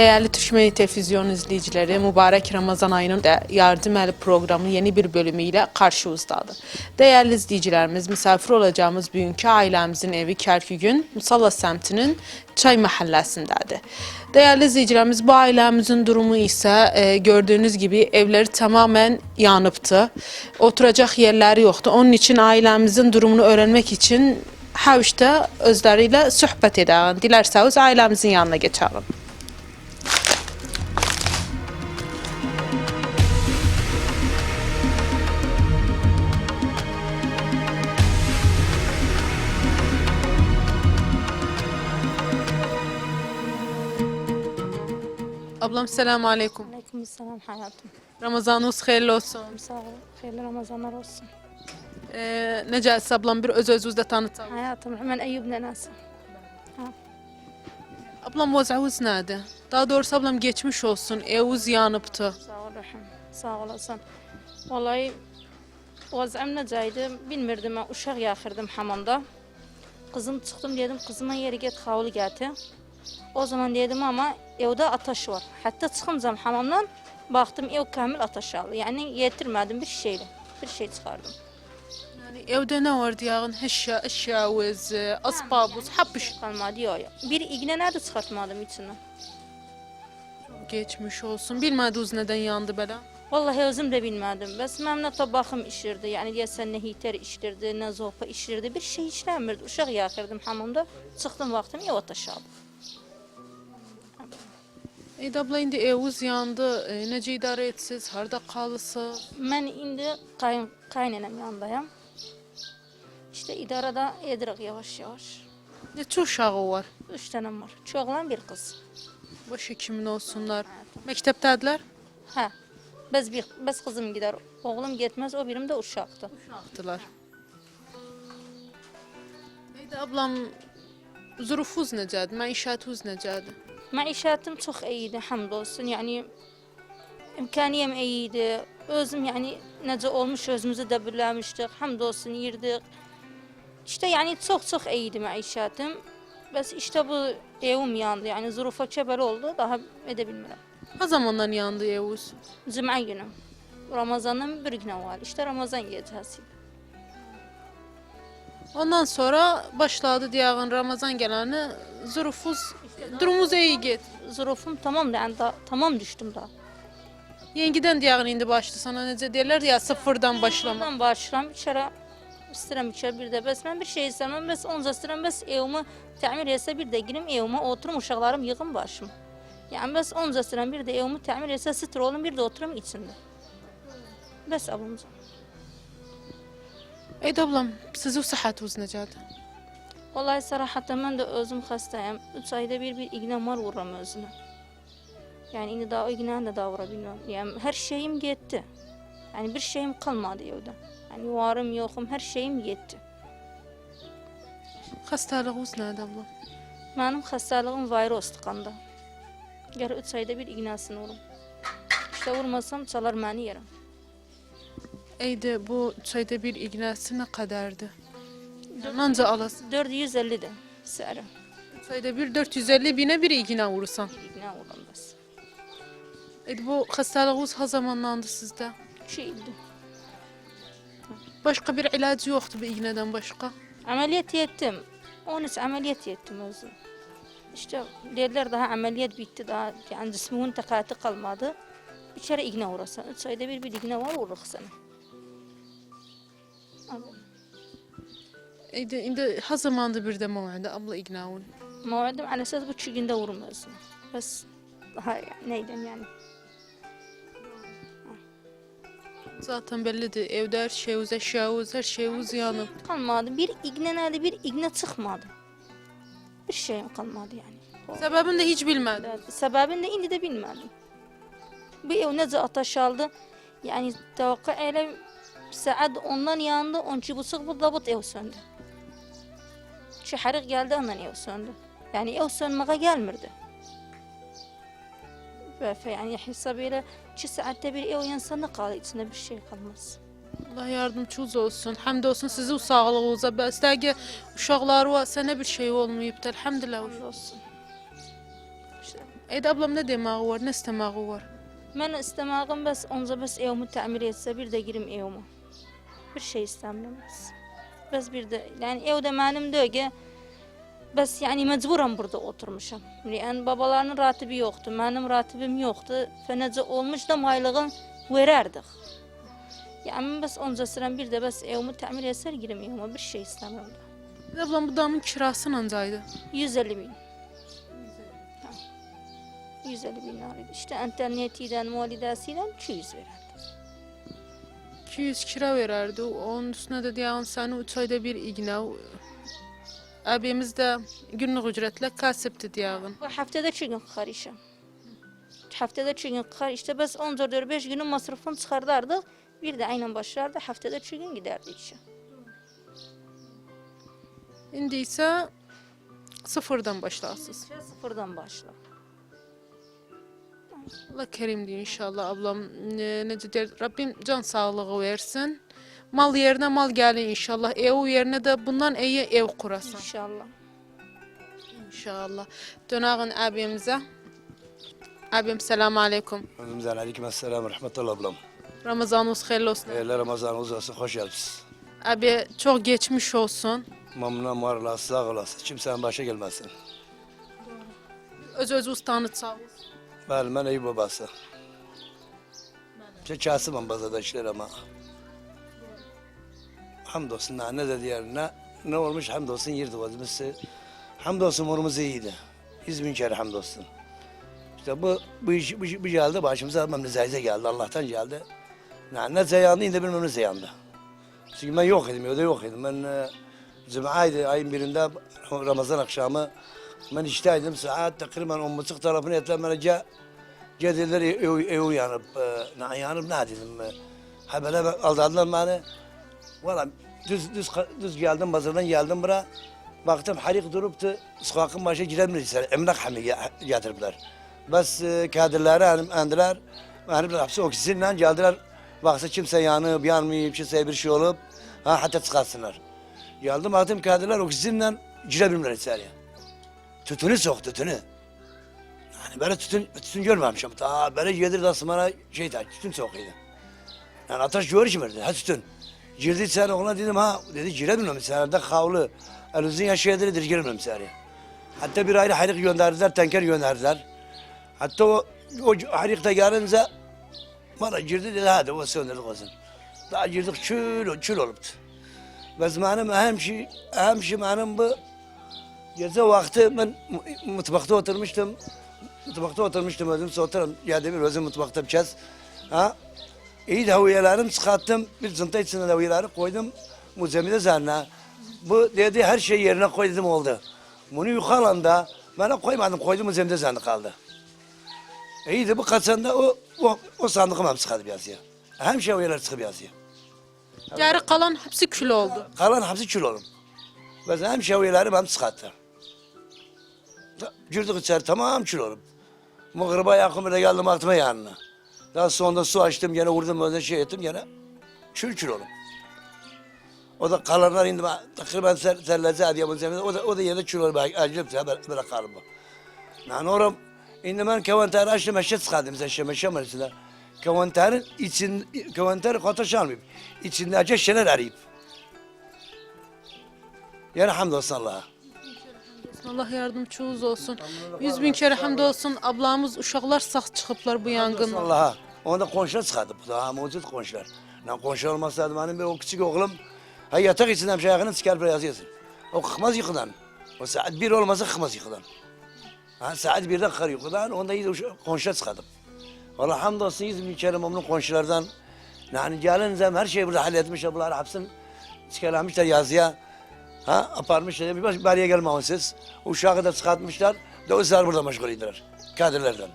Değerli Türkmeni Televizyon izleyicileri, mübarek Ramazan ayının yardım eli programı yeni bir bölümüyle karşınızdadır. Değerli izleyicilerimiz, misafir olacağımız bugünkü ailemizin evi Kerkügün, Musalla semtinin Çay Mahallesi'ndedir. Değerli izleyicilerimiz, bu ailemizin durumu ise e, gördüğünüz gibi evleri tamamen yanıptı. Oturacak yerleri yoktu. Onun için ailemizin durumunu öğrenmek için Havş'ta özleriyle sohbet edelim. Dilerseniz ailemizin yanına geçelim. Selamun aleyküm. Aleyküm selam hayatım. Ramazanınız hayırlı olsun. Sağ ol. Hayırlı Ramazanlar olsun. Ee, Necati ablam bir öz özünüzde tanıtalım. Hayatım hemen Eyüp nenesi. Ablam vazavuz nerede? Daha doğrusu ablam geçmiş olsun. Evuz yanıptı. Sağ ol Rahim. Sağ olasın. Vallahi vazim necaydı bilmirdim ben uşak yakırdım hamamda. Kızım çıktım dedim kızıma yeri git havlu getir. O zaman dedim ama evde ateş var. Hatta çıkınca hamamdan baktım ev kamil ateş aldı. Yani yetirmedim bir şeyle. Bir şey çıkardım. Yani evde ne vardı yağın? Heşya, eşyavuz, asbabuz, hep bir şey. Kalmadı yok. Bir iğne nerede çıkartmadım içinden. Geçmiş olsun. Bilmediniz neden yandı böyle. Vallahi özüm de bilmedim. Bəs məmnə tabağım işirdi. Yəni deyəsən nə hitər işdirdi, nə zopa işdirdi. Bir şey işləmirdi. Uşaq yaxırdım hamamda. Çıxdım vaxtım ev ateşaldı. Ey abla indi evuz yandı. E, necə idarə etsiniz? Harda qalısınız? Mən indi qayn qaynanam yanındayam. İşte idarada edirik yavaş yavaş. Neçə uşağı var? Üç dənəm var. İki oğlan, bir qız. Başı kimin olsunlar? Məktəbdədirlər? Hə. Bəs bir bəs qızım gedər. Oğlum getməz, o birim də uşaqdır. Uşaqdılar. Ey ablam, zurufuz necədir? Məişətiniz necədir? Məişətim çox iyiydi, həmd olsun. Yəni imkaniyəm iyiydi. Özüm yəni necə olmuş özümüzü də biləmişdik. Həmd olsun yirdik. İşte yəni çox-çox iyiydi məişətim. Bəs işte bu evim yandı. Yəni zurufa kəbəl oldu, daha edə bilmirəm. Ha zamandan yandı evuz? Cümə günü. Ramazandan bir günə var. İşte Ramazan gecəsi. Ondan sonra başladı diyağın Ramazan geleni zurufuz durumumuz iyi get. Zurufum tamam da yəni da, tamam düşdüm da. Yengiden diyağın indi başladı sana necə derler ya sıfırdan başlama. Buradan başlayıram bir kərə istəyirəm bir də bəs mən bir şey istəməm bəs onca istəyirəm bəs evimi təmir etsə bir də girim evimə oturum uşaqlarım yığım başım. Yəni bəs onca istəyirəm bir də evimi təmir etsə sitr olum bir də oturum içində. Bəs ablamca. Ey ablam sizi sıhhatiniz necədir? Vallahi sərahətən mən də özüm xəstəyəm. 3 ayda bir bir iğnə var vururam özümə. Yəni indi daha o iğnəni də daha vura bilmirəm. Yəni hər şeyim getdi. Yəni bir şeyim qalmadı evdə. Yəni varım, yoxum, hər şeyim getdi. Xəstəliyiniz nədir ablam? Mənim xəstəliyim virusdur qanda. Gər 3 ayda bir iğnəsini vurum. İşte vurmasam çalar məni yerəm. Eydi bu çayda bir iğnəsi nə qədərdir? Anca alasın. 450-dir səhərə. Çayda bir 450 binə bir iğnə vurursan. Vururam bəs. Eydi bu xəstəliyiniz ha zamanlandı sizdə? 2 ildir. Başqa bir ilacı yoxdur bu iğnədən başqa? Əməliyyat etdim. 13 əməliyyat etdim özüm. İşte dediler daha əməliyyat bitti daha yani cismimin takati kalmadı. Kere iğne vurursan. 3 ayda bir bir iğne var vururuz sana. Abi, Eydi indi ha zamandı bir də məvədə abla iğnəun. Mavadim على اساس bu iki günde vurmuyorsun. Bas daha yani neyden yani. Zaten bellidir. Evdə hər şeyiniz, əşyavuz, hər şeyiniz yanıb. Kalmadı. Bir iğne nerede bir iğne çıkmadı. Bir şeyim kalmadı yani. Səbəbini də heç bilmədim. Sebebini de indi de bilmedim. Bu ev nece ateş aldı. Yani tevakka ele saat ondan yandı. On iki buçuk bu da bu ev söndü. Şu harik geldi ondan ev söndü. Yani ev sönmeye gelmirdi. Ve yani hesabıyla iki saatte bir ev yansana kaldı. içinde bir şey kalmaz. Allah yardımcınız olsun. Həmd olsun sizin sağlığınıza. Bəs dəqiq uşaqları var, sənə bir şey olmayıbdır. Elhamdülillah. Hamdolsun. İşte Ed ablam ne demeği var, ne istemeği var? Ben istemağım bes onca bes evimi tamir etse bir de girim evime. Bir şey istemiyorum bes. Bes bir de yani evde benim de ki bes yani mecburen burada oturmuşum. Yani babalarının ratibi yoktu, benim ratibim yoktu. Fenece olmuş da maylığın vererdik. Yani bes onca sıram bir de bes evimi tamir etse girim evime bir şey. Ed ablam bu damın kirası nancaydı. 150 bin. Ha. 150 bin liraydı. İşte internetiyle, muhalidesiyle 200 vererdi. 200 kira vererdi. Onun üstüne de diyen seni 3 ayda bir igna. Abimiz de günlük ücretle kasıptı diyen. Bu haftada iki gün karışım. Haftada iki gün kar işte biz 14-5 günün masrafını çıkardardık. Bir de aynen başlardı. Haftada iki gün giderdik işe. İndi ise sıfırdan başlarsınız. Sıfırdan başla. Allah kerim diyor inşallah ablam. Ne, ne der? Rabbim can sağlığı versin. Mal yerine mal gelir inşallah. Ev yerine de bundan iyi ev kurasın. İnşallah. İnşallah. Dönağın abimize. Abim selamun aleyküm. Önümüzden aleyküm selam rahmetullah ablam. Ramazanınız hayırlı olsun. Hayırlı Ramazanınız olsun, hoş geldiniz. Abi çok geçmiş olsun. Var olasın, sağ olasın. Kimsenin başa gelmesin. Öz öz ustanı sağ olsun. Ben iyi babası. Bazı da işler ama. Hamdolsun ne, ne dedi yani ne, ne olmuş hamdolsun yirdi vazimizi. Hamdolsun morumuz iyiydi. Yüz bin kere hamdolsun. İşte bu, bu iş, bu, bu geldi başımıza memlezayze geldi Allah'tan geldi. Ne, ne zeyandı indi bilmem ne zeyandı. Çünkü ben yok idim, evde yok idim. Ben e, Cuma'ydı ayın birinde Ramazan akşamı ben işteydim saat takriben on buçuk tarafını etler Cediler ev, yanıp, e, ne yanıp ne dedim. E, habere aldadılar beni. Valla düz, düz, düz geldim, pazardan geldim buraya. Baktım harik duruptu, sokakın başı giremediler. Emlak ge- getirdiler. Bas e, kadirleri endiler. Benim hapsi oksijenle geldiler. Baksa kimse yanıp, yanmayıp, kimseye bir şey olup, ha, hatta çıkarsınlar. Geldim baktım kadirler oksijenle girebilirler içeriye. Tütünü sok, tütünü. Yani böyle tütün, tütün görmemişim. Ta böyle yedir de bana şey ta, tütün sokuydu. Yani ateş görüşmürdü, ha tütün. Girdi sen oğluna dedim ha, dedi giremiyorum sen de havlu. Elinizin yaşayadır, giremiyorum sen. Hatta bir ayrı harik gönderdiler, tanker gönderdiler. Hatta o, o harik de gelince bana girdi dedi hadi o söndürdük olsun. Daha girdik çül, çül oluptu. Ve benim ehem ehem şey benim bu Gece vakti ben mu- mutfakta oturmuştum. Mutfakta oturmuştum özüm soğuturum. Geldi bir özüm mutfakta bir kez. Ha? İyi havalarım çıkarttım. Bir zınta içine havaları koydum. Muzemide üzerine. Bu dedi her şey yerine koy dedim oldu. Bunu yukarıda bana koymadım. Koydum muzemide üzerine kaldı. İyiydi bu kaçanda o, o, o sandığım hem çıkardı biraz ya. Hem şey havalar çıkıp biraz ya. Geri kalan hepsi kül oldu. Kalan hepsi kül oğlum. Ve hem şeviyeleri hem çıkarttı. Ta- Girdik içeri tamam kül oğlum. Mıgriba yakın bile geldim aklıma yanına. Daha sonra su açtım gene vurdum öyle şey ettim gene. Kül kül oğlum. O da kalanlar indi ben takriben ser, serleze adiyamın zemine. O da, o da yine kül oğlum. Acıp ya böyle, böyle kalım bu. Yani oğlum indi ben kevantarı açtım eşe çıkardım. Sen şeme şeme mesela. Kevantarın için, kevantarı kataş almayıp. İçinde acı şeyler arayıp. Yani hamdolsun Allah'a. Allah yardımcınız olsun. Yüz bin kere hamdolsun. Ablamız, uşaklar sağ çıkıplar bu yangından. Allah'a. Onda komşular çıkardı. Bu daha mevcut komşular. Lan komşu olmasaydı benim bir o küçük oğlum ha yatak içinden bir şey ayakını çıkarıp yazıyorsun. O kıkmaz yıkıdan. O saat bir olmasa kıkmaz yıkıdan. Ha saat birde kar yıkıdan. Onda komşular çıkardım. Valla hamdolsun yüz bin kere memnun komşulardan. Yani gelin her şeyi burada halletmişler. Bunlar hapsın çıkarmışlar yazıya. Ha aparmışlar. Bir baş bariye gelmemişsiniz. Uşağı da çıkartmışlar. Dövizler burada meşgul ediler. Kadirlerden.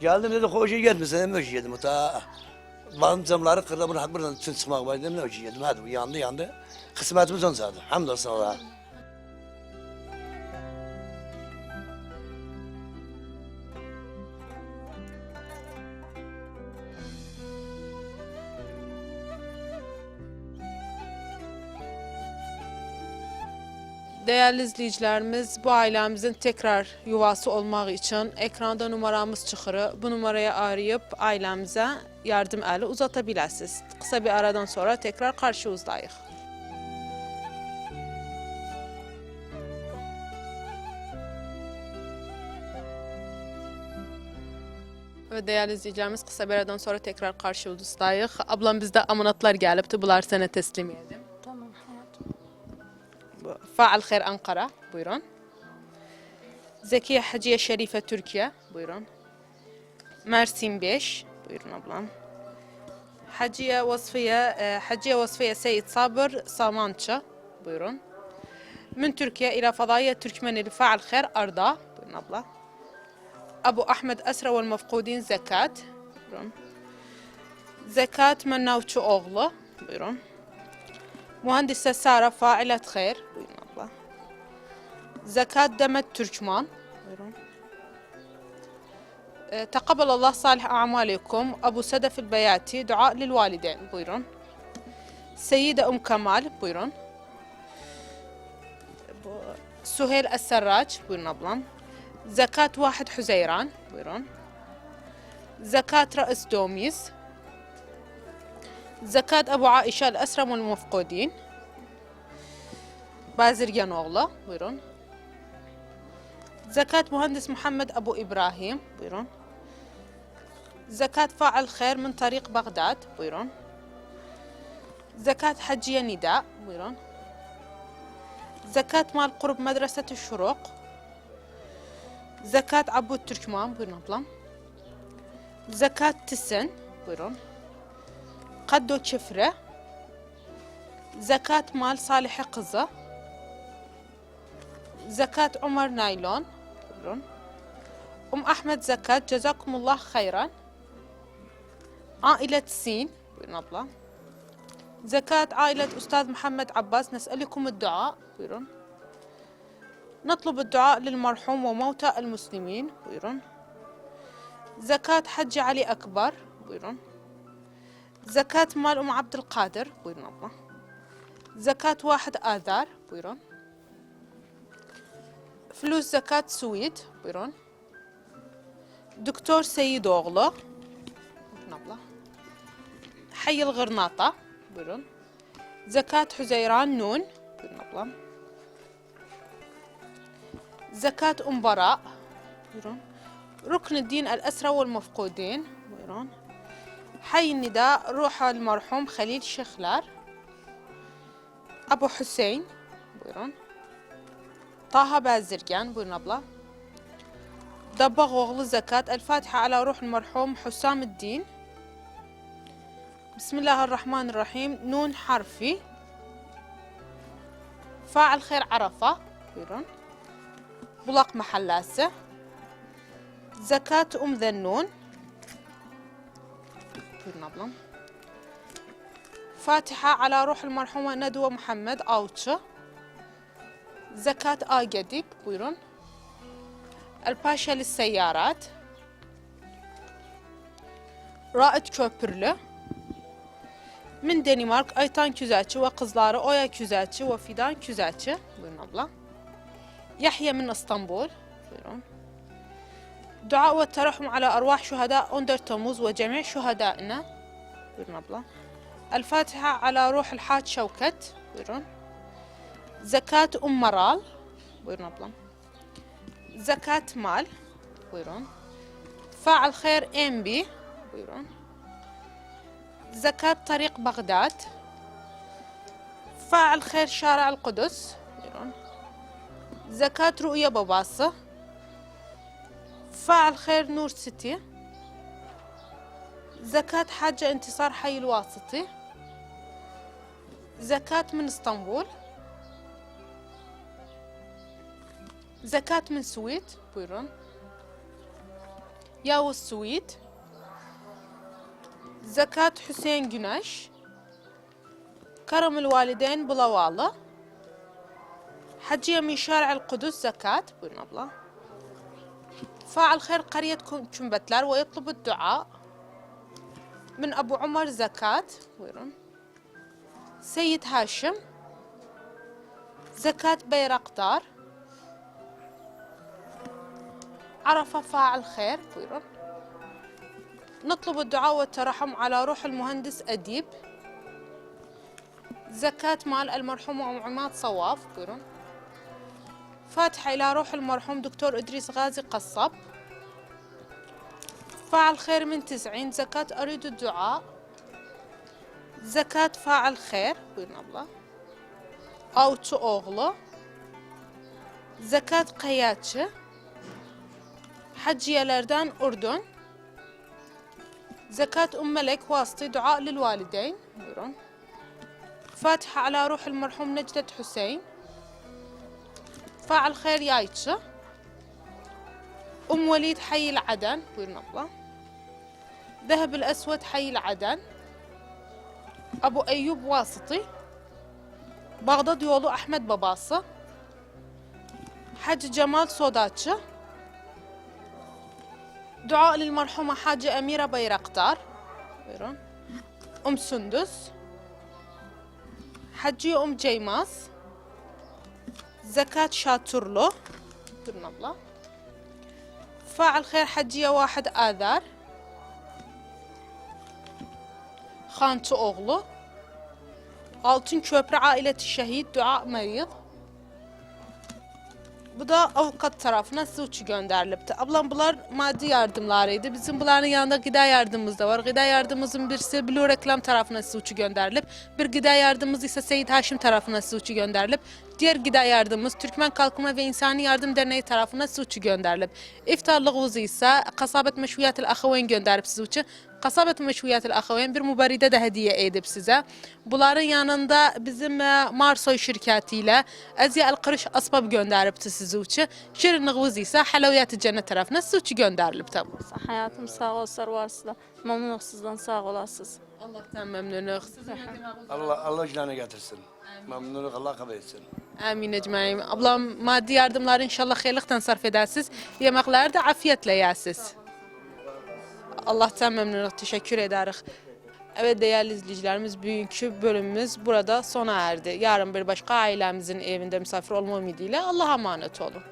Geldim dedi hoca gelmesin dedim hoca yedim ta. Balım camları kırdı bunu hak buradan tüm çıkmak var dedim hoca yedim hadi yandı yandı. Kısmetimiz on zaten. Hamdolsun Allah'a. Değerli izleyicilerimiz, bu ailemizin tekrar yuvası olmak için ekranda numaramız çıkır. Bu numaraya arayıp ailemize yardım eli uzatabilirsiniz. Kısa bir aradan sonra tekrar karşınızdayız. Ve değerli izleyicilerimiz kısa bir aradan sonra tekrar karşınızdayız. Ablam bizde amanatlar gelipti. Bunlar sana teslim edelim. فاعل خير أنقرة بويرون زكية حجية شريفة تركيا بويرون مارسين بيش بويرون أبلان. حجية وصفية آه، حجية وصفية سيد صابر سامانتشا بويرون من تركيا إلى فضائية تركمان الفاعل الخير أرضا بويرون أبلان. أبو أحمد أسرى والمفقودين زكاة بويرون زكاة مناوتشو أغلا بويرون مهندسة سارة فاعلة خير بويرون زكاة دمت ترجمان أه، تقبل الله صالح أعمالكم. أبو سدف البياتي دعاء للوالدين. بيرون. سيدة أم كمال. بيرون. سهيل السراج. بيرون ablam زكاة واحد حزيران. بيرون. زكاة رأس دوميز زكاة أبو عائشة الأسرم المفقودين بازر oğlu بيرون. زكاة مهندس محمد أبو إبراهيم بيرون. زكاة فاعل خير من طريق بغداد بيرون. زكاة حجية نداء بيرون. زكاة مال قرب مدرسة الشروق. زكاة عبو التركمان بيرون أبلام زكاة تسن بيرون. قدو كفرة زكاة مال صالح قزة. زكاة عمر نايلون. صبر أم أحمد زكاة جزاكم الله خيرا عائلة سين بوين أبلا زكاة عائلة أستاذ محمد عباس نسألكم الدعاء بيرون. نطلب الدعاء للمرحوم وموتى المسلمين بيرون. زكاة حج علي أكبر بيرون. زكاة مال أم عبد القادر بيرون الله. زكاة واحد آذار بيرون. فلوس زكاة سويد بيرون دكتور سيد أغلو حي الغرناطة. بيرون زكاة حزيران نون. زكاة أم براء ركن الدين الأسرى والمفقودين بيرون حي النداء. روح المرحوم خليل شيخلار أبو حسين بيرون طه بازرقان بن ابله دبغ وغل زكات الفاتحة على روح المرحوم حسام الدين. بسم الله الرحمن الرحيم. نون حرفي. فاعل خير عرفة. بيرون. بلاق محلاسة. زكاة أم ذنون فاتحة على روح المرحومة ندوة محمد. أوتشو زكاة آجديك بيرون الباشا للسيارات رائد كوبرلو من دنمارك أيتان كوزاتشي وقزلارة أويا كوزاتشي وفيدان كوزاتشي بيرون أبلا يحيى من اسطنبول بيرون دعاء والترحم على أرواح شهداء أندر تموز وجميع شهدائنا بيرون أبلا الفاتحة على روح الحاد شوكت بيرون زكاة أمرال ويرون أبلان زكاة مال. ويرون. فاعل خير إم بي. ويرون. زكاة طريق بغداد. فاعل خير شارع القدس. ويرون. زكاة رؤية بباصة فاعل خير نور سيتي. زكاة حاجة انتصار حي الواسطي. زكاة من إسطنبول. زكاة من سويت بويرون ياو السويت. زكاة حسين جناش كرم الوالدين بلواله حجية من شارع القدس زكاة بويرون أبلا فاعل خير قرية كمبتلر ويطلب الدعاء. من أبو عمر زكاة ويرون سيد هاشم. Zekat Bayraktar. عرفة فاعل خير. buyurun. نطلب الدعاء والترحم على روح المهندس أديب. زكاة مال المرحوم أم عماد صواف. buyurun. فاتحة إلى روح المرحوم دكتور إدريس غازي قصب. فاعل خير من تسعين. زكاة أريد الدعاء. زكاة فاعل خير. buyurun abla Avcı oğlu Zekat Kayatçı حجيالردان أردن زكاة أم ملك واسطي دعاء للوالدين فاتحة على روح المرحوم نجدة حسين فاعل خير يايتشا أم وليد حي العدن. بيرون الله. ذهب الأسود حي العدن. أبو أيوب واسطي. بغداد يولو أحمد بباصة. حج جمال Sodatçı دعاء للمرحومة حاجة أميرة بيرقطار أم سندس. حجية أم جيماس. زكاة شاترلو. الله فاعل خير حجية واحد آذار. خانت أغلو Altın كوبر عائلة الشهيد. دعاء مريض. Bu da avukat tarafına suçu gönderilipti. Ablam bunlar maddi yardımlarıydı. Bizim bunların yanında gıda yardımımız da var. Gıda yardımımızın birisi Blue Reklam tarafına suçu gönderilip, bir gıda yardımımız ise Seyit Haşim tarafına suçu gönderilip, diğer gıda yardımımız Türkmen Kalkınma ve İnsani Yardım Derneği tarafına suçu gönderilip, iftarlığımız ise Kasabet Meşviyat-ı gönderip suçu. Kasabet Meşviyat-ı bir mübaride de hediye edip size. Bunların yanında bizim e, Marsoy şirketiyle Aziye El Kırış Asbab gönderipti sizi uçu. Şirinliğimiz ise Halaviyat-ı Cennet tarafına suçu gönderilip tabi. Hayatım sağ olsun varsın. Memnunum sizden sağ olasınız. Allah'tan memnunum. Sizin Allah Allah canı getirsin. Memnunluk Allah kabul etsin. Amin ecmaîn. Ablam maddi yardımları inşallah hayırlıktan sarf edersiz. Yemekleri de afiyetle yersiz. Allah'tan memnunum. Teşekkür ederiz. Evet değerli izleyicilerimiz bugünkü bölümümüz burada sona erdi. Yarın bir başka ailemizin evinde misafir olma ümidiyle Allah'a emanet olun.